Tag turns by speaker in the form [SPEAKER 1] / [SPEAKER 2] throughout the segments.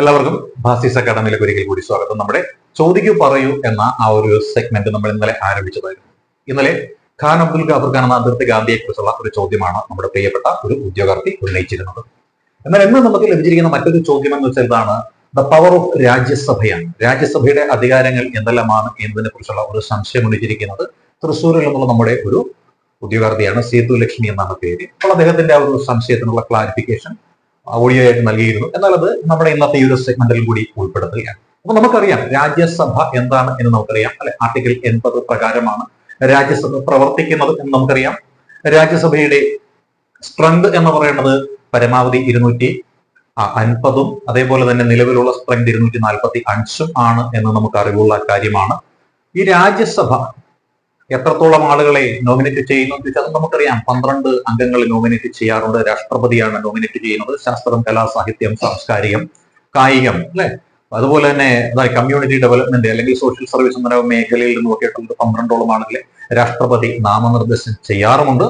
[SPEAKER 1] എല്ലാവർക്കും ഭാസീസ് അക്കാദമിയിലേക്ക് ഒരിക്കൽ കൂടി സ്വാഗതം. നമ്മുടെ ചോദിക്കൂ പറയൂ എന്ന ആ ഒരു സെഗ്മെന്റ് നമ്മൾ ഇന്നലെ ആരംഭിച്ചതായിരുന്നു. ഇന്നലെ ഖാൻ അബ്ദുൽ ഖാദർ ഖാൻ എന്ന അതിർത്തി ഗാന്ധിയെ കുറിച്ചുള്ള ഒരു ചോദ്യമാണ് നമ്മുടെ പ്രിയപ്പെട്ട ഒരു ഉദ്യോഗാർത്ഥി ഉന്നയിച്ചിരുന്നത്. എന്നാൽ ഇന്ന് നമുക്ക് ലഭിച്ചിരിക്കുന്ന മറ്റൊരു ചോദ്യം എന്ന് വെച്ചാൽ ഇതാണ് ദ പവർ ഓഫ് രാജ്യസഭയാണ്. രാജ്യസഭയുടെ അധികാരങ്ങൾ എന്തെല്ലാമാണ് എന്നതിനെ കുറിച്ചുള്ള ഒരു സംശയം ഉന്നയിച്ചിരിക്കുന്നത് തൃശ്ശൂരിൽ നിന്നുള്ള നമ്മുടെ ഒരു ഉദ്യോഗാർത്ഥിയാണ് സേതു ലക്ഷ്മി എന്നാണ് പേര്. അപ്പോൾ അദ്ദേഹത്തിന്റെ ആ ഒരു സംശയത്തിനുള്ള ക്ലാരിഫിക്കേഷൻ ഓഡിയോ ആയിട്ട് നൽകിയിരുന്നു. എന്നാൽ അത് നമ്മുടെ ഇന്നത്തെ ഈ ഒരു സെഗ്മെന്റിൽ കൂടി ഉൾപ്പെടുത്തുകയാണ്. അപ്പൊ നമുക്കറിയാം രാജ്യസഭ എന്താണ് എന്ന് നമുക്കറിയാം. അല്ലെ? ആർട്ടിക്കിൾ എൺപത് പ്രകാരമാണ് രാജ്യസഭ പ്രവർത്തിക്കുന്നത് എന്ന് നമുക്കറിയാം. രാജ്യസഭയുടെ സ്ട്രെങ്ത് എന്ന് പറയുന്നത് പരമാവധി ഇരുന്നൂറ്റി അൻപതും അതേപോലെ തന്നെ നിലവിലുള്ള സ്ട്രെങ്ത് ഇരുന്നൂറ്റി നാൽപ്പത്തി അഞ്ചും ആണ് എന്ന് നമുക്ക് അറിവുള്ള കാര്യമാണ്. ഈ രാജ്യസഭ എത്രത്തോളം ആളുകളെ നോമിനേറ്റ് ചെയ്യുന്നു ചോദിച്ചാൽ നമുക്കറിയാം. പന്ത്രണ്ട് അംഗങ്ങൾ നോമിനേറ്റ് ചെയ്യാറുണ്ട്. രാഷ്ട്രപതിയാണ് നോമിനേറ്റ് ചെയ്യുന്നത്. ശാസ്ത്രം കലാ സാഹിത്യം സാംസ്കാരികം കായികം അല്ലെ? അതുപോലെ തന്നെ കമ്മ്യൂണിറ്റി ഡെവലപ്മെന്റ് അല്ലെങ്കിൽ സോഷ്യൽ സർവീസ് എന്ന മേഖലയിൽ നിന്ന് നോക്കിയിട്ടുള്ളത് പന്ത്രണ്ടോളം ആളുകളെ രാഷ്ട്രപതി നാമനിർദ്ദേശം ചെയ്യാറുമുണ്ട്.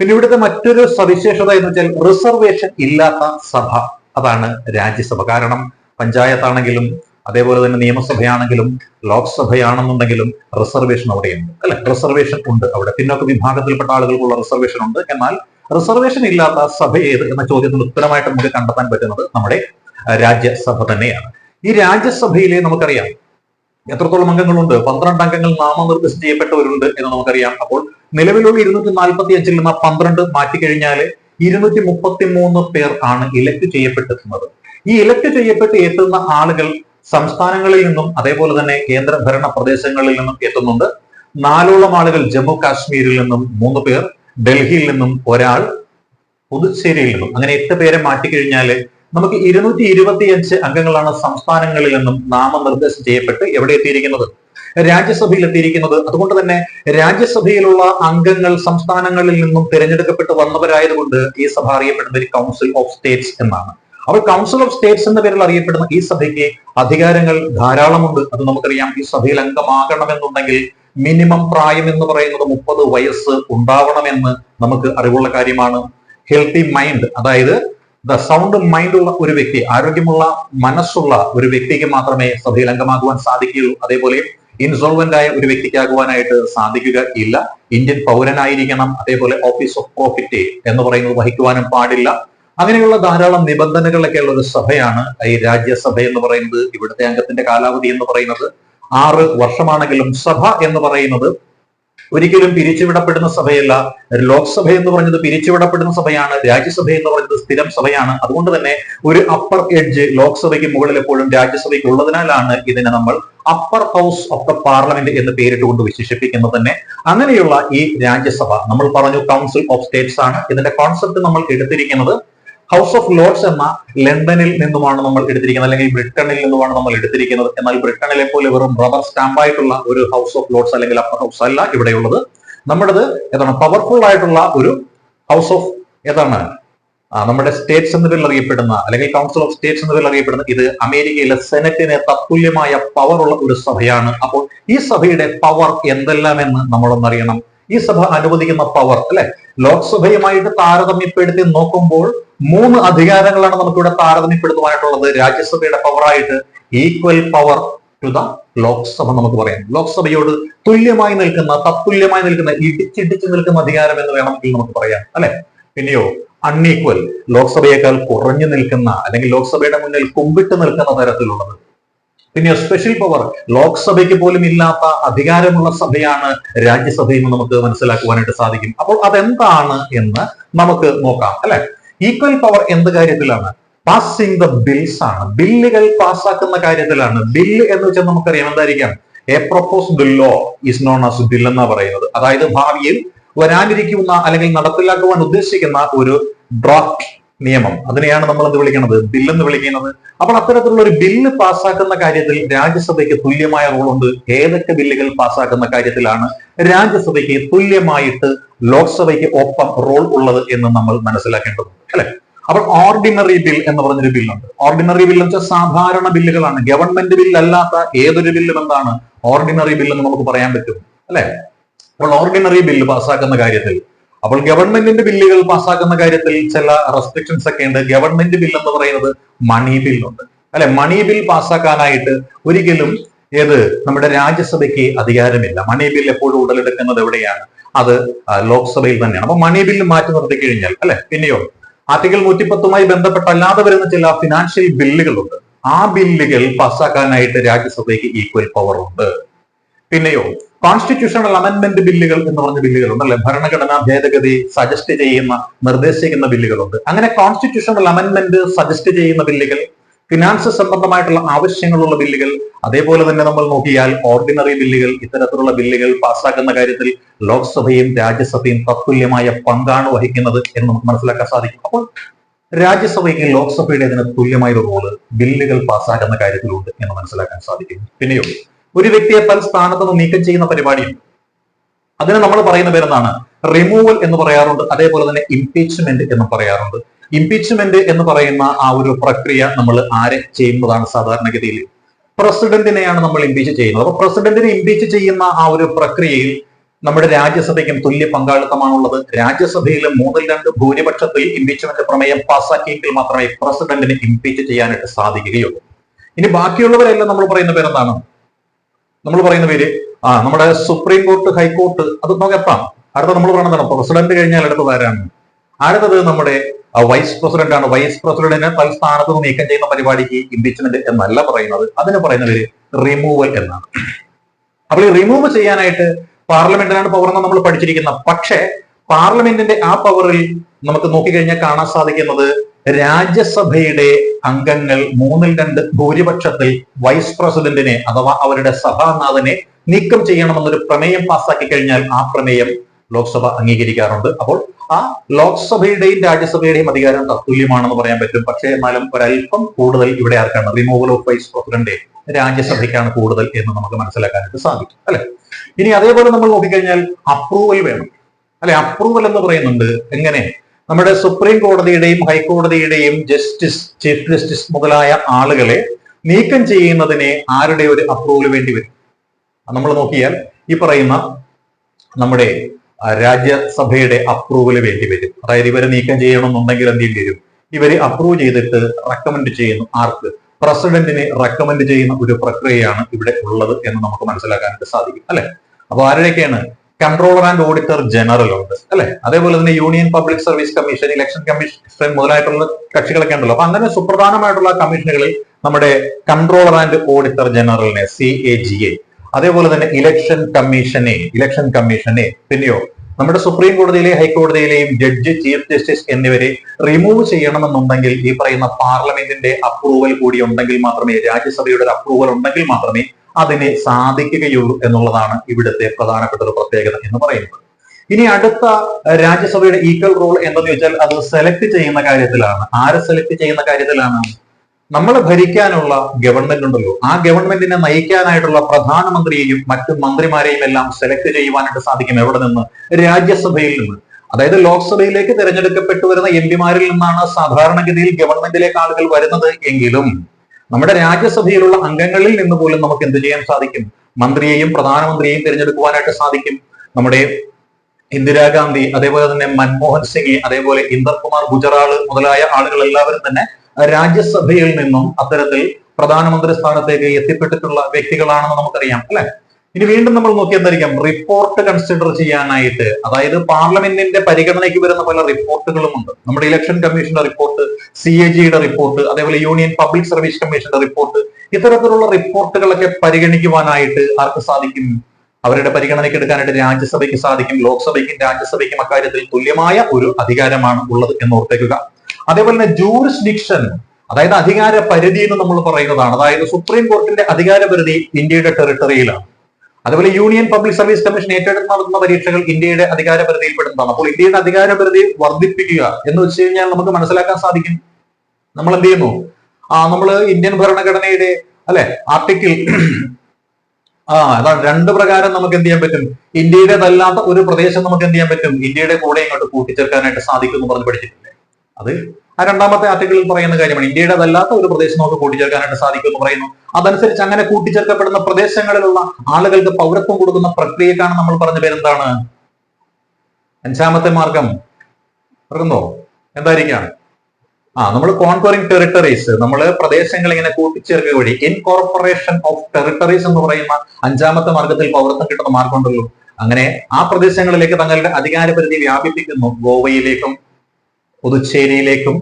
[SPEAKER 1] പിന്നെ ഇവിടുത്തെ മറ്റൊരു സവിശേഷത എന്ന് വെച്ചാൽ റിസർവേഷൻ ഇല്ലാത്ത സഭ അതാണ് രാജ്യസഭ. കാരണം പഞ്ചായത്താണെങ്കിലും അതേപോലെ തന്നെ നിയമസഭയാണെങ്കിലും ലോക്സഭയാണെന്നുണ്ടെങ്കിലും റിസർവേഷൻ അവിടെയുണ്ട്. അല്ലെ? റിസർവേഷൻ ഉണ്ട് അവിടെ. പിന്നോക്ക വിഭാഗത്തിൽപ്പെട്ട ആളുകൾക്കുള്ള റിസർവേഷൻ ഉണ്ട്. എന്നാൽ റിസർവേഷൻ ഇല്ലാത്ത സഭ ഏത് എന്ന ചോദ്യത്തിന് ഉത്തരമായിട്ട് നമുക്ക് കണ്ടെത്താൻ പറ്റുന്നത് നമ്മുടെ രാജ്യസഭ തന്നെയാണ്. ഈ രാജ്യസഭയിലെ നമുക്കറിയാം എത്രത്തോളം അംഗങ്ങളുണ്ട്? പന്ത്രണ്ട് അംഗങ്ങൾ നാമനിർദ്ദേശം ചെയ്യപ്പെട്ടവരുണ്ട് എന്ന് നമുക്കറിയാം. അപ്പോൾ നിലവിലുള്ള ഇരുന്നൂറ്റി നാൽപ്പത്തി അഞ്ചിൽ നിന്ന് പന്ത്രണ്ട് മാറ്റിക്കഴിഞ്ഞാൽ ഇരുന്നൂറ്റി മുപ്പത്തി മൂന്ന് പേർ ആണ് ഇലക്ട് ചെയ്യപ്പെട്ടിരുന്നത്. ഈ ഇലക്ട് ചെയ്യപ്പെട്ട് എത്തുന്ന ആളുകൾ സംസ്ഥാനങ്ങളിൽ നിന്നും അതേപോലെ തന്നെ കേന്ദ്ര ഭരണ പ്രദേശങ്ങളിൽ നിന്നും എത്തുന്നുണ്ട്. നാലോളം ആളുകൾ ജമ്മു കാശ്മീരിൽ നിന്നും മൂന്ന് പേർ ഡൽഹിയിൽ നിന്നും ഒരാൾ പുതുച്ചേരിയിൽ നിന്നും. അങ്ങനെ എട്ട് പേരെ മാറ്റിക്കഴിഞ്ഞാൽ നമുക്ക് ഇരുന്നൂറ്റി ഇരുപത്തിയഞ്ച് അംഗങ്ങളാണ് സംസ്ഥാനങ്ങളിൽ നിന്നും നാമനിർദ്ദേശം ചെയ്യപ്പെട്ട് എവിടെ എത്തിയിരിക്കുന്നത്? രാജ്യസഭയിൽ എത്തിയിരിക്കുന്നത്. അതുകൊണ്ട് തന്നെ രാജ്യസഭയിലുള്ള അംഗങ്ങൾ സംസ്ഥാനങ്ങളിൽ നിന്നും തിരഞ്ഞെടുക്കപ്പെട്ട് വന്നവരായതുകൊണ്ട് ഈ സഭ അറിയപ്പെടുന്ന ഒരു കൗൺസിൽ ഓഫ് സ്റ്റേറ്റ്സ് എന്നാണ്. അപ്പോൾ കൗൺസിൽ ഓഫ് സ്റ്റേറ്റ്സ് എന്ന പേരിൽ അറിയപ്പെടുന്ന ഈ സഭയ്ക്ക് അധികാരങ്ങൾ ധാരാളമുണ്ട്. അത് നമുക്കറിയാം. ഈ സഭയിൽ അംഗമാകണമെന്നുണ്ടെങ്കിൽ മിനിമം പ്രായം എന്ന് പറയുന്നത് മുപ്പത് വയസ്സ് ഉണ്ടാവണമെന്ന് നമുക്ക് അറിവുള്ള കാര്യമാണ്. ഹെൽത്തി മൈൻഡ് അതായത് ദ സൗണ്ട് മൈൻഡ് ഉള്ള ഒരു വ്യക്തി ആരോഗ്യമുള്ള മനസ്സുള്ള ഒരു വ്യക്തിക്ക് മാത്രമേ സഭയിൽ അംഗമാകുവാൻ സാധിക്കുകയുള്ളൂ. അതേപോലെ ഇൻസോൾവെന്റ് ആയ ഒരു വ്യക്തിക്കാകുവാനായിട്ട് സാധിക്കുക ഇല്ല. ഇന്ത്യൻ പൗരനായിരിക്കണം. അതേപോലെ ഓഫീസ് ഓഫ് പ്രോഫിറ്റ് എന്ന് പറയുന്നത് വഹിക്കുവാനും പാടില്ല. അങ്ങനെയുള്ള ധാരാളം നിബന്ധനകളൊക്കെ ഉള്ള ഒരു സഭയാണ് ഈ രാജ്യസഭ എന്ന് പറയുന്നത് ഇവിടുത്തെ അംഗത്തിന്റെ കാലാവധി എന്ന് പറയുന്നത് ആറ് വർഷമാണെങ്കിലും സഭ എന്ന് പറയുന്നത് ഒരിക്കലും പിരിച്ചുവിടപ്പെടുന്ന സഭയല്ല. ലോക്സഭ എന്ന് പറഞ്ഞത് പിരിച്ചുവിടപ്പെടുന്ന സഭയാണ് രാജ്യസഭ എന്ന് പറയുന്നത് സ്ഥിരം സഭയാണ്. അതുകൊണ്ട് തന്നെ ഒരു അപ്പർ എഡ്ജ് ലോക്സഭയ്ക്ക് മുകളിൽ എപ്പോഴും രാജ്യസഭയ്ക്ക് ഉള്ളതിനാലാണ് ഇതിനെ നമ്മൾ upper house of the parliament എന്ന് പേരിട്ടുകൊണ്ട് വിശേഷിപ്പിക്കുന്നത് തന്നെ. അങ്ങനെയുള്ള ഈ രാജ്യസഭ നമ്മൾ പറഞ്ഞു കൗൺസിൽ ഓഫ് സ്റ്റേറ്റ്സ് ആണ്. ഇതിന്റെ കോൺസെപ്റ്റ് നമ്മൾ എടുത്തിരിക്കുന്നത് ഹൗസ് ഓഫ് ലോർഡ്സ് എന്ന ലണ്ടനിൽ നിന്നുമാണ് നമ്മൾ എടുത്തിരിക്കുന്നത്. അല്ലെങ്കിൽ ബ്രിട്ടനിൽ നിന്നുമാണ് നമ്മൾ എടുത്തിരിക്കുന്നത്. എന്നാൽ ബ്രിട്ടനിലെ പോലെ വെറും റബ്ബർ സ്റ്റാമ്പ് ആയിട്ടുള്ള ഒരു ഹൗസ് ഓഫ് ലോർഡ്സ് അല്ലെങ്കിൽ അപ്പർ ഹൗസ് അല്ല ഇവിടെയുള്ളത്. നമ്മുടേത് ഏതാണ്? പവർഫുൾ ആയിട്ടുള്ള ഒരു ഹൗസ് ഓഫ് ഏതാണ്? നമ്മുടെ സ്റ്റേറ്റ്സ് എന്ന പേരിൽ അറിയപ്പെടുന്ന അല്ലെങ്കിൽ കൗൺസിൽ ഓഫ് സ്റ്റേറ്റ്സ് എന്ന പേരിൽ അറിയപ്പെടുന്ന ഇത് അമേരിക്കയിലെ സെനറ്റിന് തത്തുല്യമായ പവർ ഉള്ള ഒരു സഭയാണ്. അപ്പോൾ ഈ സഭയുടെ പവർ എന്തെല്ലാം എന്ന് നമ്മളൊന്നറിയണം. ഈ സഭ അനുവദിക്കുന്ന പവർ അല്ലെ? ലോക്സഭയുമായിട്ട് താരതമ്യപ്പെടുത്തി നോക്കുമ്പോൾ മൂന്ന് അധികാരങ്ങളാണ് നമുക്കിവിടെ താരതമ്യപ്പെടുത്തുവാനായിട്ടുള്ളത്. രാജ്യസഭയുടെ പവറായിട്ട് equal power to the Lok Sabha നമുക്ക് പറയാം. ലോക്സഭയോട് തുല്യമായി നിൽക്കുന്ന തത്തുല്യമായി നിൽക്കുന്ന ഇടിച്ചിടിച്ച് നിൽക്കുന്ന അധികാരം എന്ന് വേണമെങ്കിൽ നമുക്ക് പറയാം അല്ലെ? പിന്നെയോ അൺഈക്വൽ ലോക്സഭയേക്കാൾ കുറഞ്ഞു നിൽക്കുന്ന അല്ലെങ്കിൽ ലോക്സഭയുടെ മുന്നിൽ കുമ്പിട്ട് നിൽക്കുന്ന തരത്തിലുള്ളത്. പിന്നെ സ്പെഷ്യൽ പവർ ലോക്സഭയ്ക്ക് പോലും ഇല്ലാത്ത അധികാരമുള്ള സഭയാണ് രാജ്യസഭയെന്ന് നമുക്ക് മനസ്സിലാക്കുവാനായിട്ട് സാധിക്കും. അപ്പോൾ അതെന്താണ് എന്ന് നമുക്ക് നോക്കാം അല്ലെ? ഈക്വൽ പവർ എന്ത് കാര്യത്തിലാണ്? പാസിംഗ് ദ ബിൽസ് ആണ്. ബില്ലുകൾ പാസ്സാക്കുന്ന കാര്യത്തിലാണ്. ബില്ല് എന്ന് വെച്ചാൽ നമുക്കറിയാം എന്തായിരിക്കാം? A proposed law is known as bill എന്നാ പറയുന്നത്. അതായത് ഭാവിയിൽ വരാനിരിക്കുന്ന അല്ലെങ്കിൽ നടപ്പിലാക്കുവാൻ ഉദ്ദേശിക്കുന്ന ഒരു ഡ്രാഫ്റ്റ് നിയമം. അതിനെയാണ് നമ്മൾ എന്ത് വിളിക്കുന്നത് ബില്ലെന്ന് വിളിക്കുന്നത്. അപ്പോൾ അത്തരത്തിലുള്ള ഒരു ബില്ല് പാസ്സാക്കുന്ന കാര്യത്തിൽ രാജ്യസഭയ്ക്ക് തുല്യമായ റോളുണ്ട്. ഏതൊക്കെ ബില്ലുകൾ പാസ്സാക്കുന്ന കാര്യത്തിലാണ് രാജ്യസഭയ്ക്ക് തുല്യമായിട്ട് ലോക്സഭയ്ക്ക് ഒപ്പം റോൾ ഉള്ളത് എന്ന് നമ്മൾ മനസ്സിലാക്കേണ്ടത് അല്ലെ? അപ്പോൾ ഓർഡിനറി ബിൽ എന്ന് പറഞ്ഞൊരു ബില്ലുണ്ട്. ഓർഡിനറി ബില്ല് എന്ന് വെച്ചാൽ സാധാരണ ബില്ലുകളാണ്. ഗവൺമെന്റ് ബിൽ അല്ലാത്ത ഏതൊരു ബില്ലും എന്താണ്? ഓർഡിനറി ബില്ല് എന്ന് നമുക്ക് പറയാൻ പറ്റും. അല്ലെ? അപ്പോൾ ഓർഡിനറി ബില്ല് പാസ്സാക്കുന്ന കാര്യത്തിൽ അപ്പോൾ ഗവൺമെന്റിന്റെ ബില്ലുകൾ പാസ്സാക്കുന്ന കാര്യത്തിൽ ചില റെസ്ട്രിക്ഷൻസ് ഒക്കെ ഉണ്ട്. ഗവൺമെന്റ് ബിൽ എന്ന് പറയുന്നത് മണി ബില്ലുണ്ട് അല്ലെ മണി ബിൽ പാസ്സാക്കാനായിട്ട് ഒരിക്കലും ഏത് നമ്മുടെ രാജ്യസഭയ്ക്ക് അധികാരമില്ല. മണി ബിൽ എപ്പോഴും ഉടലെടുക്കുന്നത് എവിടെയാണ്? അത് ലോക്സഭയിൽ തന്നെയാണ്. അപ്പൊ മണി ബിൽ മാറ്റി നിർത്തി കഴിഞ്ഞാൽ അല്ലെ പിന്നെയോ? ആർട്ടിക്കിൾ നൂറ്റിപ്പത്തുമായി ബന്ധപ്പെട്ട അല്ലാതെ വരുന്ന ചില ഫിനാൻഷ്യൽ ബില്ലുകളുണ്ട്. ആ ബില്ലുകൾ പാസ്സാക്കാനായിട്ട് രാജ്യസഭയ്ക്ക് ഈക്വൽ പവർ ഉണ്ട്. പിന്നെയോ? കോൺസ്റ്റിറ്റ്യൂഷണൽ അമെന്റ്മെന്റ് ബില്ലുകൾ എന്ന് പറഞ്ഞ ബില്ലുകളുണ്ട് അല്ലെ? ഭരണഘടനാ ഭേദഗതി സജസ്റ്റ് ചെയ്യുന്ന നിർദ്ദേശിക്കുന്ന ബില്ലുകളുണ്ട്. അങ്ങനെ കോൺസ്റ്റിറ്റ്യൂഷണൽ അമെന്റ്മെന്റ് സജസ്റ്റ് ചെയ്യുന്ന ബില്ലുകൾ ഫിനാൻസ് സംബന്ധമായിട്ടുള്ള ആവശ്യങ്ങളുള്ള ബില്ലുകൾ അതേപോലെ തന്നെ നമ്മൾ നോക്കിയാൽ ഓർഡിനറി ബില്ലുകൾ ഇത്തരത്തിലുള്ള ബില്ലുകൾ പാസ്സാക്കുന്ന കാര്യത്തിൽ ലോക്സഭയും രാജ്യസഭയും തത്തുല്യമായ പങ്കാണ് വഹിക്കുന്നത് എന്ന് നമുക്ക് മനസ്സിലാക്കാൻ സാധിക്കും. അപ്പോൾ രാജ്യസഭയ്ക്ക് ലോക്സഭയുടെ അതിന് തുല്യമായ ഒരു റോൾ ബില്ലുകൾ പാസ്സാക്കുന്ന കാര്യത്തിലുണ്ട് എന്ന് മനസ്സിലാക്കാൻ സാധിക്കും. പിന്നെയോ ഒരു വ്യക്തിയെ പല സ്ഥാനത്ത് നിന്ന് നീക്കം ചെയ്യുന്ന പരിപാടിയുണ്ട് അതിന് നമ്മൾ പറയുന്ന പേരെന്താണ്? റിമൂവൽ എന്ന് പറയാറുണ്ട്. അതേപോലെ തന്നെ ഇംപീച്ച്മെന്റ് എന്ന് പറയാറുണ്ട്. ഇംപീച്ച്മെന്റ് എന്ന് പറയുന്ന ആ ഒരു പ്രക്രിയ നമ്മൾ ആരെ ചെയ്യുന്നതാണ് സാധാരണഗതിയിൽ? പ്രസിഡന്റിനെയാണ് നമ്മൾ ഇംപീച്ച് ചെയ്യുന്നത്. അപ്പൊ പ്രസിഡന്റിനെ ഇംപീച്ച് ചെയ്യുന്ന ആ ഒരു പ്രക്രിയയിൽ നമ്മുടെ രാജ്യസഭയ്ക്കും തുല്യ പങ്കാളിത്തമാണുള്ളത്. രാജ്യസഭയിൽ മൂന്നിൽ രണ്ട് ഭൂരിപക്ഷത്തിൽ ഇംപീച്ച്മെന്റ് പ്രമേയം പാസ്സാക്കിയെങ്കിൽ മാത്രമേ പ്രസിഡന്റിനെ ഇംപീച്ച് ചെയ്യാനായിട്ട് സാധിക്കുകയുള്ളൂ. ഇനി ബാക്കിയുള്ളവരെല്ലാം നമ്മൾ പറയുന്ന പേരെന്താണ്? നമ്മൾ പറയുന്ന പേര് ആ നമ്മുടെ സുപ്രീം കോർട്ട് ഹൈക്കോർട്ട് അത് നമുക്ക് അടുത്ത നമ്മൾ പറയുന്നതാണ് പ്രസിഡന്റ് കഴിഞ്ഞാൽ അടുത്തത് ആരാണ്? അടുത്തത് നമ്മുടെ വൈസ് പ്രസിഡന്റ് ആണ്. വൈസ് പ്രസിഡന്റിനെ തൽസ്ഥാനത്ത് നിന്ന് നീക്കം ചെയ്യുന്ന പരിപാടിക്ക് ഇംപീച്ച്മെന്റ് എന്നല്ല പറയുന്നത്. അതിന് പറയുന്ന പേര് റിമൂവൽ എന്നാണ്. അപ്പോൾ ഈ റിമൂവ് ചെയ്യാനായിട്ട് പാർലമെന്റിനാണ് പവർ എന്ന് നമ്മൾ പഠിച്ചിരിക്കുന്നത്. പക്ഷേ പാർലമെന്റിന്റെ ആ പവറിൽ നമുക്ക് നോക്കിക്കഴിഞ്ഞാൽ കാണാൻ സാധിക്കുന്നത് രാജ്യസഭയുടെ അംഗങ്ങൾ മൂന്നിൽ രണ്ട് ഭൂരിപക്ഷത്തിൽ വൈസ് പ്രസിഡന്റിനെ അഥവാ അവരുടെ സഭാനാഥനെ നീക്കം ചെയ്യണമെന്നൊരു പ്രമേയം പാസ്സാക്കി കഴിഞ്ഞാൽ ആ പ്രമേയം ലോക്സഭ അംഗീകരിക്കാറുണ്ട്. അപ്പോൾ ആ ലോക്സഭയുടെയും രാജ്യസഭയുടെയും അധികാരം തത്തുല്യമാണെന്ന് പറയാൻ പറ്റും. പക്ഷേ എന്നാലും ഒരല്പം കൂടുതൽ ഇവിടെ ആർക്കാണ്? റിമൂവൽ ഓഫ് വൈസ് പ്രസിഡന്റ് രാജ്യസഭയ്ക്കാണ് കൂടുതൽ എന്ന് നമുക്ക് മനസ്സിലാക്കാനായിട്ട് സാധിക്കും അല്ലെ? ഇനി അതേപോലെ നമ്മൾ നോക്കിക്കഴിഞ്ഞാൽ അപ്രൂവൽ വേണം. അല്ലെ അപ്രൂവൽ എന്ന് പറയുന്നുണ്ട് എങ്ങനെ? നമ്മുടെ സുപ്രീം കോടതിയുടെയും ഹൈക്കോടതിയുടെയും ജസ്റ്റിസ് ചീഫ് ജസ്റ്റിസ് മുതലായ ആളുകളെ നീക്കം ചെയ്യുന്നതിന് ആരുടെ ഒരു അപ്രൂവൽ വേണ്ടി വരും? നമ്മൾ നോക്കിയാൽ ഈ പറയുന്ന നമ്മുടെ രാജ്യസഭയുടെ അപ്രൂവൽ വേണ്ടി വരും. അതായത് ഇവരെ നീക്കം ചെയ്യണമെന്നുണ്ടെങ്കിൽ എന്ത് ചെയ്യേണ്ടി വരും? ഇവരെ അപ്രൂവ് ചെയ്തിട്ട് റെക്കമെൻഡ് ചെയ്യുന്നു ആർക്ക്? പ്രസിഡന്റിനെ റെക്കമെൻഡ് ചെയ്യുന്ന ഒരു പ്രക്രിയയാണ് ഇവിടെ ഉള്ളത് എന്ന് നമുക്ക് മനസ്സിലാക്കാനായിട്ട് സാധിക്കും അല്ലെ? അപ്പൊ ആരുടെയൊക്കെയാണ് കൺട്രോളർ ആൻഡ് ഓഡിറ്റർ ജനറൽ ഉണ്ട് അല്ലെ? അതേപോലെ തന്നെ union public service commission election commission മുതലായിട്ടുള്ള കക്ഷികളൊക്കെ ഉണ്ടല്ലോ. അപ്പൊ അങ്ങനെ സുപ്രധാനമായിട്ടുള്ള കമ്മീഷനുകളിൽ നമ്മുടെ കൺട്രോളർ ആൻഡ് ഓഡിറ്റർ ജനറലിനെ സി എ ജി എ അതേപോലെ തന്നെ ഇലക്ഷൻ കമ്മീഷനെ ഇലക്ഷൻ കമ്മീഷനെ പിന്നെയോ നമ്മുടെ സുപ്രീം കോടതിയിലെ ഹൈക്കോടതിയിലെയും ജഡ്ജ് ചീഫ് ജസ്റ്റിസ് എന്നിവരെ റിമൂവ് ചെയ്യണമെന്നുണ്ടെങ്കിൽ ഈ പറയുന്ന പാർലമെന്റിന്റെ അപ്രൂവൽ കൂടി ഉണ്ടെങ്കിൽ മാത്രമേ രാജ്യസഭയുടെ ഒരു അപ്രൂവൽ ഉണ്ടെങ്കിൽ മാത്രമേ അതിന് സാധിക്കുകയുള്ളൂ എന്നുള്ളതാണ് ഇവിടുത്തെ പ്രധാനപ്പെട്ട ഒരു പ്രത്യേകത എന്ന് പറയുന്നത്. ഇനി അടുത്ത രാജ്യസഭയുടെ ഈക്വൽ റോൾ എന്തെന്ന് വെച്ചാൽ അത് സെലക്ട് ചെയ്യുന്ന കാര്യത്തിലാണ്. ആരെ സെലക്ട് ചെയ്യുന്ന കാര്യത്തിലാണ്? നമ്മൾ ഭരിക്കാനുള്ള ഗവൺമെന്റ് ഉണ്ടല്ലോ. ആ ഗവൺമെന്റിനെ നയിക്കാനായിട്ടുള്ള പ്രധാനമന്ത്രിയെയും മറ്റു മന്ത്രിമാരെയും എല്ലാം സെലക്ട് ചെയ്യുവാനായിട്ട് സാധിക്കും എവിടെ നിന്ന്? രാജ്യസഭയിൽ നിന്ന്. അതായത് ലോക്സഭയിലേക്ക് തിരഞ്ഞെടുക്കപ്പെട്ടു വരുന്ന എം പിമാരിൽ നിന്നാണ് സാധാരണഗതിയിൽ ഗവൺമെന്റിലേക്ക് ആളുകൾ വരുന്നത് എങ്കിലും നമ്മുടെ രാജ്യസഭയിലുള്ള അംഗങ്ങളിൽ നിന്ന് പോലും നമുക്ക് എന്ത് ചെയ്യാൻ സാധിക്കും? മന്ത്രിയെയും പ്രധാനമന്ത്രിയെയും തിരഞ്ഞെടുക്കുവാനായിട്ട് സാധിക്കും. നമ്മുടെ ഇന്ദിരാഗാന്ധി അതേപോലെ തന്നെ മൻമോഹൻ സിംഗ് അതേപോലെ ഇന്ദർകുമാർ ഗുജറാൾ മുതലായ ആളുകൾ എല്ലാവരും തന്നെ രാജ്യസഭയിൽ നിന്നും അത്തരത്തിൽ പ്രധാനമന്ത്രി സ്ഥാനത്തേക്ക് എത്തിപ്പെട്ടിട്ടുള്ള വ്യക്തികളാണെന്ന് നമുക്കറിയാം അല്ലെ? ഇനി വീണ്ടും നമ്മൾ നോക്കി എന്തായിരിക്കാം? റിപ്പോർട്ട് കൺസിഡർ ചെയ്യാനായിട്ട് അതായത് പാർലമെന്റിന്റെ പരിഗണനയ്ക്ക് വരുന്ന പല റിപ്പോർട്ടുകളും ഉണ്ട്. നമ്മുടെ ഇലക്ഷൻ കമ്മീഷന്റെ റിപ്പോർട്ട് സി എ ജിയുടെ റിപ്പോർട്ട് അതേപോലെ യൂണിയൻ പബ്ലിക് സർവീസ് കമ്മീഷന്റെ റിപ്പോർട്ട് ഇത്തരത്തിലുള്ള റിപ്പോർട്ടുകളൊക്കെ പരിഗണിക്കുവാനായിട്ട് ആർക്ക് സാധിക്കും? അവരുടെ പരിഗണനയ്ക്ക് എടുക്കാനായിട്ട് രാജ്യസഭയ്ക്ക് സാധിക്കും. ലോക്സഭയ്ക്കും രാജ്യസഭയ്ക്കും അക്കാര്യത്തിൽ തുല്യമായ ഒരു അധികാരമാണ് ഉള്ളത് എന്ന് ഓർത്തേക്കുക. അതേപോലെ തന്നെ ജൂറിസ്ഡിക്ഷൻ അതായത് അധികാര പരിധി എന്ന് നമ്മൾ പറയുന്നതാണ്. അതായത് സുപ്രീം കോർട്ടിന്റെ അധികാര പരിധി ഇന്ത്യയുടെ ടെറിട്ടറിയിലാണ് അതുപോലെ യൂണിയൻ പബ്ലിക് സർവീസ് കമ്മീഷൻ ഏറ്റെടുത്ത് നടത്തുന്ന പരീക്ഷകൾ ഇന്ത്യയുടെ അധികാര പരിധിയിൽപ്പെടുന്നതാണ് അപ്പോൾ ഇന്ത്യയുടെ അധികാര പരിധി വർദ്ധിപ്പിക്കുക എന്ന് വെച്ച് കഴിഞ്ഞാൽ നമുക്ക് മനസ്സിലാക്കാൻ സാധിക്കും. നമ്മൾ എന്ത് ചെയ്യുന്നു? ആ നമ്മൾ ഇന്ത്യൻ ഭരണഘടനയുടെ അല്ലെ? ആർട്ടിക്കിൾ ആ അതാണ് രണ്ട് പ്രകാരം നമുക്ക് എന്ത് ചെയ്യാൻ പറ്റും? ഇന്ത്യയുടേതല്ലാത്ത ഒരു പ്രദേശം നമുക്ക് എന്ത് ചെയ്യാൻ പറ്റും? ഇന്ത്യയുടെ കൂടെ ഇങ്ങോട്ട് കൂട്ടിച്ചേർക്കാനായിട്ട് സാധിക്കും എന്ന് പറഞ്ഞ് പഠിച്ചിട്ടില്ലേ അത് ആ രണ്ടാമത്തെ ആർട്ടിക്കിളിൽ പറയുന്ന കാര്യമാണ്. ഇന്ത്യയുടേതല്ലാത്ത ഒരു പ്രദേശം നമുക്ക് കൂട്ടിച്ചേർക്കാനായിട്ട് സാധിക്കും എന്ന് പറയുന്നു. അതനുസരിച്ച് അങ്ങനെ കൂട്ടിച്ചേർക്കപ്പെടുന്ന പ്രദേശങ്ങളിലുള്ള ആളുകൾക്ക് പൗരത്വം കൊടുക്കുന്ന പ്രക്രിയക്കാണ് നമ്മൾ പറഞ്ഞ പേരെന്താണ്? അഞ്ചാമത്തെ മാർഗം. ഓർക്കുന്നോ? എന്തായിരിക്കാണ് ആ നമ്മൾ കോൺക്വറിംഗ് ടെറിട്ടറീസ് നമ്മൾ പ്രദേശങ്ങൾ ഇങ്ങനെ കൂട്ടിച്ചേർക്കുക വഴി ഇൻകോർപ്പറേഷൻ ഓഫ് ടെറിട്ടറീസ് എന്ന് പറയുന്ന അഞ്ചാമത്തെ മാർഗത്തിൽ പൗരത്വം കിട്ടുന്ന മാർഗമുണ്ടല്ലോ. അങ്ങനെ ആ പ്രദേശങ്ങളിലേക്ക് തങ്ങളുടെ അധികാരപരിധി വ്യാപിപ്പിക്കുന്നു. ഗോവയിലേക്കും പുതുച്ചേരിയിലേക്കും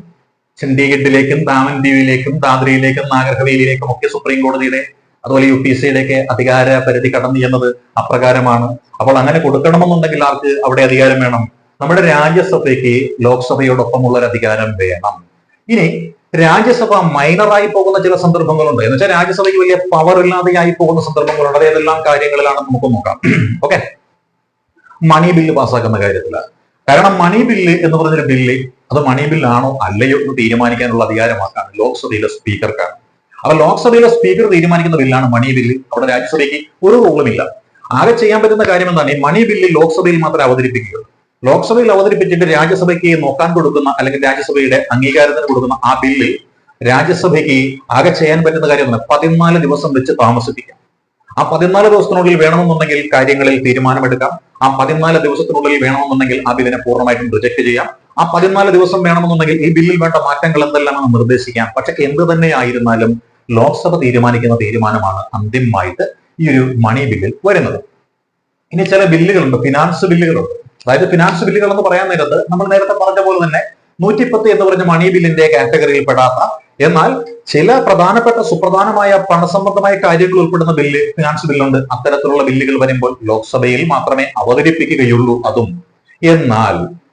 [SPEAKER 1] ചണ്ഡീഗഡിലേക്കും ദാമൻ ദ്വീപിലേക്കും ദാദ്രയിലേക്കും നാഗർഹവേലിയിലേക്കും ഒക്കെ സുപ്രീം കോടതിയുടെ അതുപോലെ യു പി സിയുടെയൊക്കെ അധികാര പരിധി കടന്നു എന്നത് അപ്രകാരമാണ്. അപ്പോൾ അങ്ങനെ കൊടുക്കണമെന്നുണ്ടെങ്കിൽ ആർക്ക് അവിടെ അധികാരം വേണം? നമ്മുടെ രാജ്യസഭയ്ക്ക് ലോക്സഭയോടൊപ്പമുള്ള ഒരു അധികാരം വേണം. ഇനി രാജ്യസഭ മൈനറായി പോകുന്ന ചില സന്ദർഭങ്ങളുണ്ട്. എന്ന് വെച്ചാൽ രാജ്യസഭയ്ക്ക് വലിയ പവർ ഇല്ലാതെയായി പോകുന്ന സന്ദർഭങ്ങളുണ്ട്. അത് ഏതെല്ലാം കാര്യങ്ങളിലാണെന്ന് നമുക്ക് നോക്കാം. ഓക്കെ മണി ബില്ല് പാസ്സാക്കുന്ന കാര്യത്തിൽ കാരണം മണി ബില്ല് എന്ന് പറഞ്ഞൊരു ബില്ല് അത് മണി ബില്ലാണോ അല്ലയോ എന്ന് തീരുമാനിക്കാനുള്ള അധികാരമാക്കാണ് ലോക്സഭയിലെ സ്പീക്കർക്കാണ്. അപ്പൊ ലോക്സഭയിലെ സ്പീക്കർ തീരുമാനിക്കുന്ന ബില്ലാണ് മണി ബില്ല് അവിടെ രാജ്യസഭയ്ക്ക് ഒരു റോളുമില്ല ആകെ ചെയ്യാൻ പറ്റുന്ന കാര്യം എന്താണ്? ഈ മണി ബില്ല് ലോക്സഭയിൽ മാത്രമേ അവതരിപ്പിക്കുകയുള്ളൂ. ലോക്സഭയിൽ അവതരിപ്പിച്ചിട്ട് രാജ്യസഭയ്ക്ക് നോക്കാൻ കൊടുക്കുന്ന അല്ലെങ്കിൽ രാജ്യസഭയുടെ അംഗീകാരത്തിന് കൊടുക്കുന്ന ആ ബില്ലിൽ രാജ്യസഭയ്ക്ക് ആകെ ചെയ്യാൻ പറ്റുന്ന കാര്യം എന്താണ്? പതിനാല് ദിവസം വെച്ച് താമസിപ്പിക്കാം. ആ പതിനാല് ദിവസത്തിനുള്ളിൽ വേണമെന്നുണ്ടെങ്കിൽ കാര്യങ്ങളിൽ തീരുമാനമെടുക്കാം. ആ പതിനാല് ദിവസത്തിനുള്ളിൽ വേണമെന്നുണ്ടെങ്കിൽ ആ ബില്ലിനെ പൂർണമായിട്ടും റിജക്ട് ചെയ്യാം. ആ പതിനാല് ദിവസം വേണമെന്നുണ്ടെങ്കിൽ ഈ ബില്ലിൽ വേണ്ട മാറ്റങ്ങൾ എന്തെല്ലാമെന്ന് നിർദ്ദേശിക്കാം. പക്ഷെ എന്ത് തന്നെ ആയിരുന്നാലും ലോക്സഭ തീരുമാനിക്കുന്ന തീരുമാനമാണ് അന്തിമമായിട്ട് ഈ ഒരു മണി ബില്ലിൽ വരുന്നത്. ഇനി ചില ബില്ലുകളുണ്ട്. ഫിനാൻസ് ബില്ലുകളുണ്ട്. അതായത് ഫിനാൻസ് ബില്ലുകൾ എന്ന് പറയാൻ നേരത്ത് നമ്മൾ നേരത്തെ പറഞ്ഞ പോലെ തന്നെ നൂറ്റിപ്പത്ത് എന്ന് പറഞ്ഞ മണി ബില്ലിന്റെ കാറ്റഗറിയിൽ പെടാത്ത എന്നാൽ ചില പ്രധാനപ്പെട്ട സുപ്രധാനമായ പണസംബന്ധമായ കാര്യങ്ങൾ ഉൾപ്പെടുന്ന ബില്ല് ഫിനാൻസ് ബില്ലുണ്ട്. അത്തരത്തിലുള്ള ബില്ലുകൾ വരുമ്പോൾ ലോക്സഭയിൽ മാത്രമേ അവതരിപ്പിക്കുകയുള്ളൂ അതും. എന്നാൽ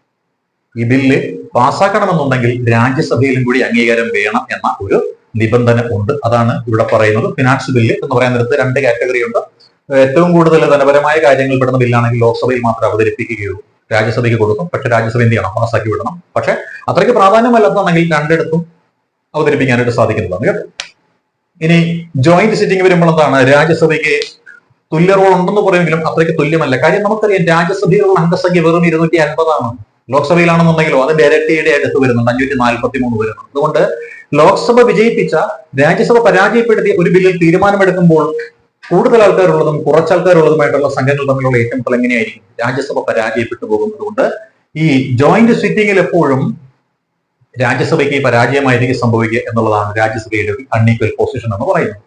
[SPEAKER 1] ഈ ബില്ല് പാസ്സാക്കണമെന്നുണ്ടെങ്കിൽ രാജ്യസഭയിലും കൂടി അംഗീകാരം വേണം എന്ന ഒരു നിബന്ധന ഉണ്ട്. അതാണ് ഇവിടെ പറയുന്നത്. ഫിനാൻസ് ബില്ല് എന്ന് പറയാൻ നേരത്ത് രണ്ട് കാറ്റഗറി ഉണ്ട്. ഏറ്റവും കൂടുതൽ ധനപരമായ കാര്യങ്ങൾ പെടുന്ന ബില്ലാണെങ്കിൽ ലോക്സഭയിൽ മാത്രം അവതരിപ്പിക്കുകയുള്ളൂ. രാജ്യസഭയ്ക്ക് കൊടുക്കും. പക്ഷെ രാജ്യസഭ എന്ത് ചെയ്യണം? പാസ്സാക്കി വിടണം. പക്ഷെ അത്രയ്ക്ക് പ്രാധാന്യമല്ലാത്തതാണെങ്കിൽ രണ്ടിടത്തും അവതരിപ്പിക്കാനായിട്ട് സാധിക്കുന്നതാണ്. കേട്ടോ ഇനി ജോയിന്റ് സിറ്റിംഗ് വരുമ്പോൾ എന്താണ് രാജ്യസഭയ്ക്ക് തുല്യ റോൾ ഉണ്ടെന്ന് പറയുമെങ്കിലും അത്രയ്ക്ക് തുല്യമല്ല. കാര്യം നമുക്കറിയാം രാജ്യസഭയിലുള്ള അംഗസംഖ്യ വെറും ഇരുന്നൂറ്റി അൻപതാണ് ലോക്സഭയിലാണെന്നുണ്ടെങ്കിലോ അതിന്റെ ഇരട്ടിയുടെ അടുത്ത് വരുന്നുണ്ട്. അഞ്ഞൂറ്റി നാൽപ്പത്തി മൂന്ന് വരുന്നുണ്ട് അതുകൊണ്ട് ലോക്സഭ വിജയിപ്പിച്ച രാജ്യസഭ പരാജയപ്പെടുത്തിയ ഒരു ബില്ലിൽ തീരുമാനമെടുക്കുമ്പോൾ കൂടുതൽ ആൾക്കാരുള്ളതും കുറച്ച് ആൾക്കാരുള്ളതുമായിട്ടുള്ള സംഘങ്ങൾ തമ്മിലുള്ള ഏറ്റുമുട്ടൽ എങ്ങനെയായിരിക്കും? രാജ്യസഭ പരാജയപ്പെട്ടു പോകുന്നതുകൊണ്ട് ഈ ജോയിന്റ് സിറ്റിംഗിൽ എപ്പോഴും രാജ്യസഭയ്ക്ക് പരാജയമായിരിക്കും സംഭവിക്കുക എന്നുള്ളതാണ് രാജ്യസഭയുടെ ഒരു പൊസിഷൻ എന്ന് പറയുന്നത്.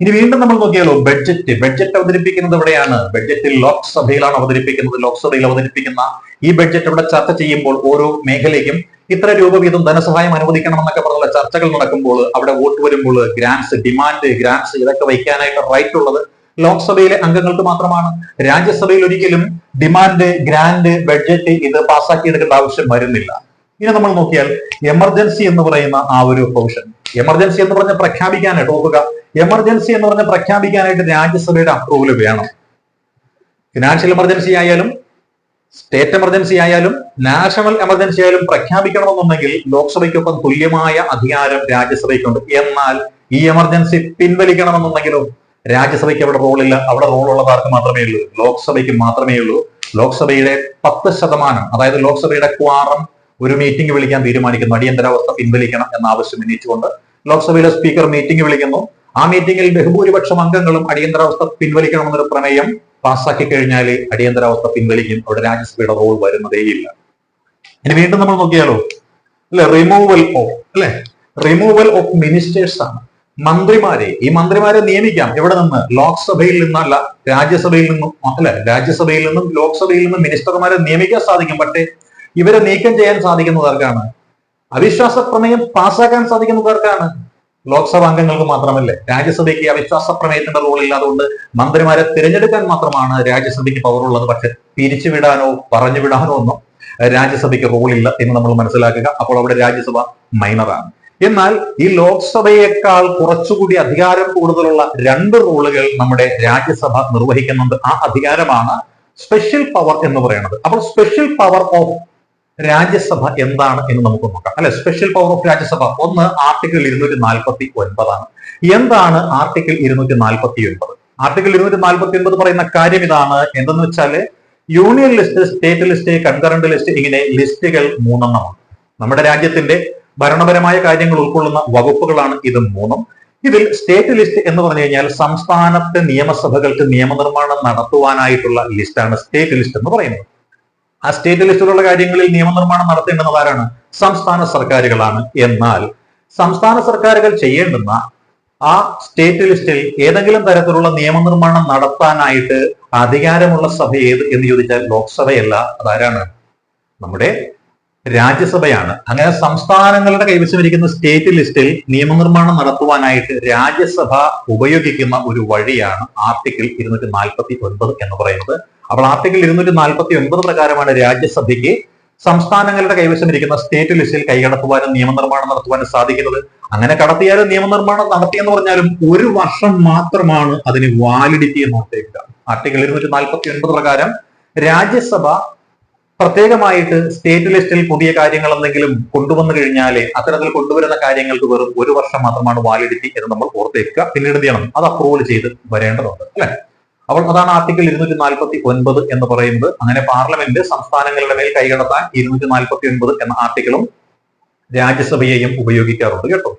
[SPEAKER 1] ഇനി വീണ്ടും നമ്മൾ നോക്കിയാലോ ബഡ്ജറ്റ് ബഡ്ജറ്റ് അവതരിപ്പിക്കുന്നത് എവിടെയാണ്? ബഡ്ജറ്റിൽ ലോക്സഭയിലാണ് അവതരിപ്പിക്കുന്നത്. ലോക്സഭയിൽ അവതരിപ്പിക്കുന്ന ഈ ബഡ്ജറ്റ് ഇവിടെ ചർച്ച ചെയ്യുമ്പോൾ ഓരോ മേഖലയ്ക്കും ഇത്ര രൂപ വീതം ധനസഹായം അനുവദിക്കണം എന്നൊക്കെ പറഞ്ഞുള്ള ചർച്ചകൾ നടക്കുമ്പോൾ അവിടെ വോട്ട് വരുമ്പോൾ ഗ്രാൻസ് ഡിമാൻഡ് ഗ്രാൻസ് ഇതൊക്കെ വയ്ക്കാനായിട്ട് റൈറ്റ് ഉള്ളത് ലോക്സഭയിലെ അംഗങ്ങൾക്ക് മാത്രമാണ്. രാജ്യസഭയിൽ ഒരിക്കലും ഡിമാൻഡ് ഗ്രാൻഡ് ബഡ്ജറ്റ് ഇത് പാസ്സാക്കിയെടുക്കേണ്ട ആവശ്യം വരുന്നില്ല. ഇനി നമ്മൾ നോക്കിയാൽ എമർജൻസി എന്ന് പറയുന്ന ആ ഒരു പ്രൊവിഷൻ എമർജൻസി എന്ന് പറഞ്ഞ പ്രഖ്യാപിക്കാനായിട്ട് ഓർക്കുക. എമർജൻസി എന്ന് പറഞ്ഞ പ്രഖ്യാപിക്കാനായിട്ട് രാജ്യസഭയുടെ അപ്രൂവൽ വേണം. ഫിനാൻഷ്യൽ എമർജൻസി ആയാലും സ്റ്റേറ്റ് എമർജൻസി ആയാലും നാഷണൽ എമർജൻസി ആയാലും പ്രഖ്യാപിക്കണമെന്നുണ്ടെങ്കിൽ ലോക്സഭയ്ക്കൊപ്പം തുല്യമായ അധികാരം രാജ്യസഭയ്ക്കുണ്ട്. എന്നാൽ ഈ എമർജൻസി പിൻവലിക്കണമെന്നുണ്ടെങ്കിലും രാജ്യസഭയ്ക്ക് അവിടെ റോളില്ല അവിടെ റോളുള്ളത് ആർക്ക് മാത്രമേ ഉള്ളൂ. ലോക്സഭയ്ക്ക് മാത്രമേ ഉള്ളൂ. ലോക്സഭയുടെ പത്ത് ശതമാനം അതായത് ലോക്സഭയുടെ ക്വാറം ഒരു മീറ്റിംഗ് വിളിക്കാൻ തീരുമാനിക്കുന്നു. അടിയന്തരാവസ്ഥ പിൻവലിക്കണം എന്ന ആവശ്യം ഉന്നയിച്ചുകൊണ്ട് ലോക്സഭയിലെ സ്പീക്കർ മീറ്റിംഗ് വിളിക്കുന്നു. ആ മീറ്റിംഗിൽ ബഹുഭൂരിപക്ഷം അംഗങ്ങളും അടിയന്തരാവസ്ഥ പിൻവലിക്കണമെന്നൊരു പ്രമേയം പാസ്സാക്കി കഴിഞ്ഞാൽ അടിയന്തരാവസ്ഥ പിൻവലിക്കും. അവിടെ രാജ്യസഭയുടെ റോൾ വരുന്നതേയില്ല. ഇനി വീണ്ടും നമ്മൾ നോക്കിയാലോ? അല്ലെ റിമൂവൽ ഓഫ് അല്ലെ? റിമൂവൽ ഓഫ് മിനിസ്റ്റേഴ്സ് ആണ്. മന്ത്രിമാരെ ഈ മന്ത്രിമാരെ നിയമിക്കാം. എവിടെ നിന്ന്? ലോക്സഭയിൽ നിന്നല്ല രാജ്യസഭയിൽ നിന്നും അല്ലെ രാജ്യസഭയിൽ നിന്നും ലോക്സഭയിൽ നിന്നും മിനിസ്റ്റർമാരെ നിയമിക്കാൻ സാധിക്കും. പക്ഷേ ഇവരെ നീക്കം ചെയ്യാൻ സാധിക്കുന്നവർക്കാണ് അവിശ്വാസ പ്രമേയം പാസ്സാക്കാൻ സാധിക്കുന്നവർക്കാണ് ലോക്സഭ അംഗങ്ങൾക്ക് മാത്രമല്ലേ. രാജ്യസഭയ്ക്ക് അവിശ്വാസ പ്രമേയത്തിന്റെ റോൾ ഇല്ലാതുകൊണ്ട് മന്ത്രിമാരെ തിരഞ്ഞെടുക്കാൻ മാത്രമാണ് രാജ്യസഭയ്ക്ക് പവർ ഉള്ളത്. പക്ഷെ പിരിച്ചുവിടാനോ പറഞ്ഞുവിടാനോ ഒന്നും രാജ്യസഭയ്ക്ക് റോൾ ഇല്ല എന്ന് നമ്മൾ മനസ്സിലാക്കുക. അപ്പോൾ അവിടെ രാജ്യസഭ മൈനറാണ് എന്നാൽ ഈ ലോക്സഭയേക്കാൾ കുറച്ചുകൂടി അധികാരം കൂടുതലുള്ള രണ്ട് റോളുകൾ നമ്മുടെ രാജ്യസഭ നിർവഹിക്കുന്നുണ്ട്. ആ അധികാരമാണ് സ്പെഷ്യൽ പവർ എന്ന് പറയുന്നത്. അപ്പോൾ സ്പെഷ്യൽ പവർ ഓഫ് രാജ്യസഭ എന്താണ് എന്ന് നമുക്ക് നോക്കാം. അല്ലെ സ്പെഷ്യൽ പവർ ഓഫ് രാജ്യസഭ. ഒന്ന് ആർട്ടിക്കിൾ ഇരുന്നൂറ്റി നാൽപ്പത്തി ഒൻപതാണ് എന്താണ് ആർട്ടിക്കിൾ ഇരുന്നൂറ്റി നാൽപ്പത്തി ഒൻപത് ആർട്ടിക്കിൾ ഇരുന്നൂറ്റി നാൽപ്പത്തി ഒൻപത് പറയുന്ന കാര്യം ഇതാണ്. എന്തെന്ന് വെച്ചാൽ union list state list concurrent list ഇങ്ങനെ ലിസ്റ്റുകൾ മൂന്നെണ്ണമാണ്. നമ്മുടെ രാജ്യത്തിന്റെ ഭരണപരമായ കാര്യങ്ങൾ ഉൾക്കൊള്ളുന്ന വകുപ്പുകളാണ് ഇത് മൂന്നും. ഇതിൽ സ്റ്റേറ്റ് ലിസ്റ്റ് എന്ന് പറഞ്ഞു കഴിഞ്ഞാൽ സംസ്ഥാനത്തെ നിയമസഭകൾക്ക് നിയമനിർമ്മാണം നടത്തുവാനായിട്ടുള്ള ലിസ്റ്റാണ് സ്റ്റേറ്റ് ലിസ്റ്റ് എന്ന് പറയുന്നത്. ആ സ്റ്റേറ്റ് ലിസ്റ്റിലുള്ള കാര്യങ്ങളിൽ നിയമനിർമ്മാണം നടത്തേണ്ടുന്നത് ആരാണ്? സംസ്ഥാന സർക്കാരുകളാണ്. എന്നാൽ സംസ്ഥാന സർക്കാരുകൾ ചെയ്യേണ്ടുന്ന ആ സ്റ്റേറ്റ് ലിസ്റ്റിൽ ഏതെങ്കിലും തരത്തിലുള്ള നിയമനിർമ്മാണം നടത്താനായിട്ട് അധികാരമുള്ള സഭ ഏത് എന്ന് ചോദിച്ചാൽ ലോക്സഭയല്ല. അതാരാണ്? നമ്മുടെ രാജ്യസഭയാണ്. അങ്ങനെ സംസ്ഥാനങ്ങളുടെ കൈവശമിരിക്കുന്ന സ്റ്റേറ്റ് ലിസ്റ്റിൽ നിയമനിർമ്മാണം നടത്തുവാനായിട്ട് രാജ്യസഭ ഉപയോഗിക്കുന്ന ഒരു വഴിയാണ് ആർട്ടിക്കിൾ ഇരുന്നൂറ്റി നാൽപ്പത്തി ഒൻപത് എന്ന് പറയുന്നത്. അപ്പോൾ ആർട്ടിക്കിൾ ഇരുന്നൂറ്റി നാൽപ്പത്തി ഒൻപത് പ്രകാരമാണ് രാജ്യസഭയ്ക്ക് സംസ്ഥാനങ്ങളുടെ കൈവശമിരിക്കുന്ന സ്റ്റേറ്റ് ലിസ്റ്റിൽ കൈകടത്തുവാനും നിയമനിർമ്മാണം നടത്തുവാനും സാധിക്കുന്നത്. അങ്ങനെ കടത്തിയാലും നിയമനിർമ്മാണം നടത്തിയെന്ന് പറഞ്ഞാലും ഒരു വർഷം മാത്രമാണ് അതിന് വാലിഡിറ്റി എന്ന് ഓർത്തേക്കുക ആർട്ടിക്കിൾ ഇരുന്നൂറ്റി നാൽപ്പത്തി ഒൻപത് പ്രകാരം രാജ്യസഭ പ്രത്യേകമായിട്ട് സ്റ്റേറ്റ് ലിസ്റ്റിൽ പുതിയ കാര്യങ്ങൾ എന്തെങ്കിലും കൊണ്ടുവന്നു കഴിഞ്ഞാൽ അത്തരത്തിൽ കൊണ്ടുവരുന്ന കാര്യങ്ങൾക്ക് വെറും ഒരു വർഷം മാത്രമാണ് വാലിഡിറ്റി എന്ന് നമ്മൾ ഓർത്തേക്കുക പിന്നീട് ചെയ്യണം? അത് അപ്രൂവൽ ചെയ്ത് വരേണ്ടതുണ്ട്. അല്ലെ? അപ്പോൾ അതാണ് ആർട്ടിക്കിൾ ഇരുന്നൂറ്റി നാൽപ്പത്തി ഒൻപത് എന്ന് പറയുന്നത്. അങ്ങനെ പാർലമെന്റ് സംസ്ഥാനങ്ങളുടെ മേൽ കൈകടത്താൻ ഇരുന്നൂറ്റി നാൽപ്പത്തി ഒൻപത് എന്ന ആർട്ടിക്കിളും രാജ്യസഭയെയും ഉപയോഗിക്കാറുണ്ട് കേട്ടോ.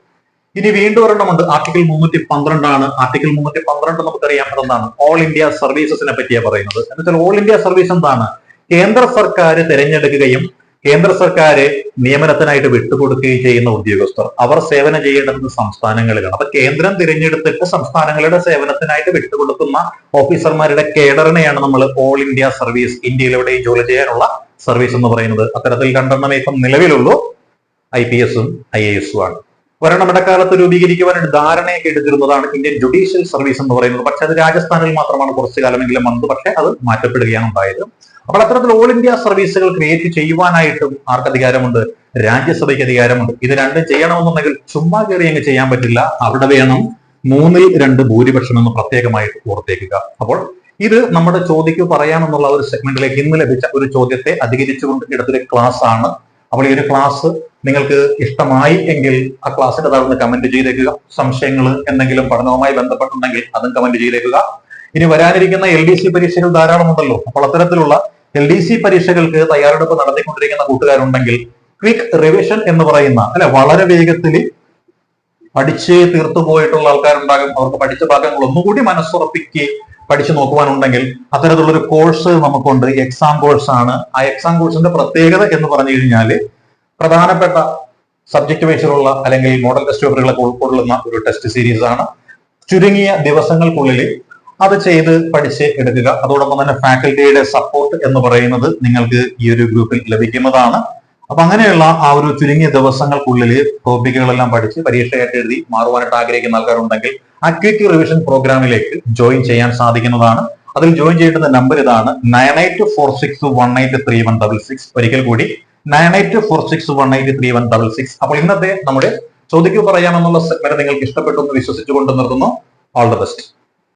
[SPEAKER 1] ഇനി വീണ്ടും ഒരെണ്ണമുണ്ട് ആർട്ടിക്കിൾ മുന്നൂറ്റി പന്ത്രണ്ടാണ് ആർട്ടിക്കിൾ മുന്നൂറ്റി പന്ത്രണ്ട് നമുക്കറിയാം അതെന്താണ്? ഓൾ ഇന്ത്യ സർവീസസിനെ പറ്റിയാണ് പറയുന്നത്. എന്ന് വെച്ചാൽ ഓൾ ഇന്ത്യ സർവീസ് എന്താണ്? കേന്ദ്ര സർക്കാർ തിരഞ്ഞെടുക്കുകയും കേന്ദ്ര സർക്കാർ നിയമനത്തിനായിട്ട് വിട്ടുകൊടുക്കുകയും ചെയ്യുന്ന ഉദ്യോഗസ്ഥർ അവർ സേവനം ചെയ്യേണ്ടത് സംസ്ഥാനങ്ങളിലാണ്. അപ്പൊ കേന്ദ്രം തിരഞ്ഞെടുത്തിട്ട് സംസ്ഥാനങ്ങളുടെ സേവനത്തിനായിട്ട് വിട്ടുകൊടുക്കുന്ന ഓഫീസർമാരുടെ കേഡറിനെയാണ് നമ്മൾ ഓൾ ഇന്ത്യ സർവീസ് ഇന്ത്യയിലൂടെ ജോലി ചെയ്യാനുള്ള സർവീസ് എന്ന് പറയുന്നത്. അത്തരത്തിൽ രണ്ടെണ്ണം ഇപ്പം നിലവിലുള്ളൂ. ഐ പി എസും ഐ എ എസും ആണ്. ഒരെണ്ണം ഇടക്കാലത്ത് രൂപീകരിക്കുവാനായിട്ട് ധാരണയൊക്കെ എടുത്തിരുന്നതാണ് ഇന്ത്യൻ ജുഡീഷ്യൽ സർവീസ് എന്ന് പറയുന്നത്. പക്ഷെ അത് രാജസ്ഥാനിൽ മാത്രമാണ് കുറച്ചു കാലമെങ്കിലും വന്നത്. പക്ഷെ അത് മാറ്റപ്പെടുകയാണ് ഉണ്ടായത്. അപ്പോൾ അത്തരത്തിൽ ഓൾ ഇന്ത്യ സർവീസുകൾ ക്രിയേറ്റ് ചെയ്യുവാനായിട്ടും ആർക്ക് അധികാരമുണ്ട്? രാജ്യസഭയ്ക്ക് അധികാരമുണ്ട്. ഇത് രണ്ടും ചെയ്യണമെന്നുണ്ടെങ്കിൽ ചുമ്മാ കയറി അങ്ങ് ചെയ്യാൻ പറ്റില്ല. അവിടെ വേണം മൂന്നിൽ രണ്ട് ഭൂരിപക്ഷം എന്ന് പ്രത്യേകമായിട്ട് ഓർത്തേക്കുക. അപ്പോൾ ഇത് നമ്മുടെ ചോദ്യക്ക് പറയാമെന്നുള്ള ഒരു സെഗ്മെന്റിലേക്ക് ഇന്ന് ലഭിച്ച ഒരു ചോദ്യത്തെ അധികരിച്ചുകൊണ്ട് എടുത്തൊരു ക്ലാസ് ആണ്. അപ്പോൾ ഈ ഒരു ക്ലാസ് നിങ്ങൾക്ക് ഇഷ്ടമായി എങ്കിൽ ആ ക്ലാസ്സിന്റെ താഴ്ന്ന് കമന്റ് ചെയ്തേക്കുക. സംശയങ്ങൾ എന്തെങ്കിലും പഠനവുമായി ബന്ധപ്പെട്ടുണ്ടെങ്കിൽ അതും കമന്റ് ചെയ്തേക്കുക. ഇനി വരാനിരിക്കുന്ന എൽ ഡി സി പരീക്ഷകൾ ധാരാളം ഉണ്ടല്ലോ. അപ്പോൾ അത്തരത്തിലുള്ള എൽ ഡി സി പരീക്ഷകൾക്ക് തയ്യാറെടുപ്പ് നടത്തിക്കൊണ്ടിരിക്കുന്ന കൂട്ടുകാരുണ്ടെങ്കിൽ ക്വിക്ക് റിവിഷൻ എന്ന് പറയുന്ന അല്ലെ വളരെ വേഗത്തിൽ പഠിച്ച് തീർത്തു പോയിട്ടുള്ള ആൾക്കാരുണ്ടാകും. അവർക്ക് പഠിച്ച ഭാഗങ്ങൾ ഒന്നുകൂടി മനസ്സുറപ്പിക്ക് പഠിച്ചു നോക്കുവാനുണ്ടെങ്കിൽ അത്തരത്തിലുള്ള ഒരു കോഴ്സ് നമുക്കുണ്ട്. എക്സാം കോഴ്സ് ആണ്. ആ എക്സാം കോഴ്സിന്റെ പ്രത്യേകത എന്ന് പറഞ്ഞു കഴിഞ്ഞാൽ പ്രധാനപ്പെട്ട സബ്ജക്ട് വൈസിലുള്ള അല്ലെങ്കിൽ മോഡൽ ടെസ്റ്റ് പേപ്പറുകളൊക്കെ ഉൾക്കൊള്ളുന്ന ഒരു ടെസ്റ്റ് സീരീസ് ആണ്. ചുരുങ്ങിയ ദിവസങ്ങൾക്കുള്ളിൽ അത് ചെയ്ത് പഠിച്ച് എടുക്കുക. അതോടൊപ്പം തന്നെ ഫാക്കൽറ്റിയുടെ സപ്പോർട്ട് എന്ന് പറയുന്നത് നിങ്ങൾക്ക് ഈ ഒരു ഗ്രൂപ്പിൽ ലഭിക്കുന്നതാണ്. അപ്പൊ അങ്ങനെയുള്ള ആ ഒരു ചുരുങ്ങിയ ദിവസങ്ങൾക്കുള്ളിൽ ടോപ്പിക്കുകളെല്ലാം പഠിച്ച് പരീക്ഷയായിട്ട് എഴുതി മാറുവാനായിട്ട് ആഗ്രഹിക്കുന്ന ആൾക്കാരുണ്ടെങ്കിൽ ആ ക്വിക്ക് റിവിഷൻ പ്രോഗ്രാമിലേക്ക് ജോയിൻ ചെയ്യാൻ സാധിക്കുന്നതാണ്. അതിൽ ജോയിൻ ചെയ്യേണ്ടുന്ന നമ്പർ ഇതാണ് nine eight four six one eight three one double six ഒരിക്കൽ കൂടി nine eight four six one eight three one double six അപ്പോൾ ഇന്നത്തെ നമ്മുടെ ചോദിക്കു പറയാമെന്നുള്ള സെഗ്മെന്റ് നിങ്ങൾക്ക് ഇഷ്ടപ്പെട്ടു എന്ന് വിശ്വസിച്ചുകൊണ്ട് നിർത്തുന്നു. All the best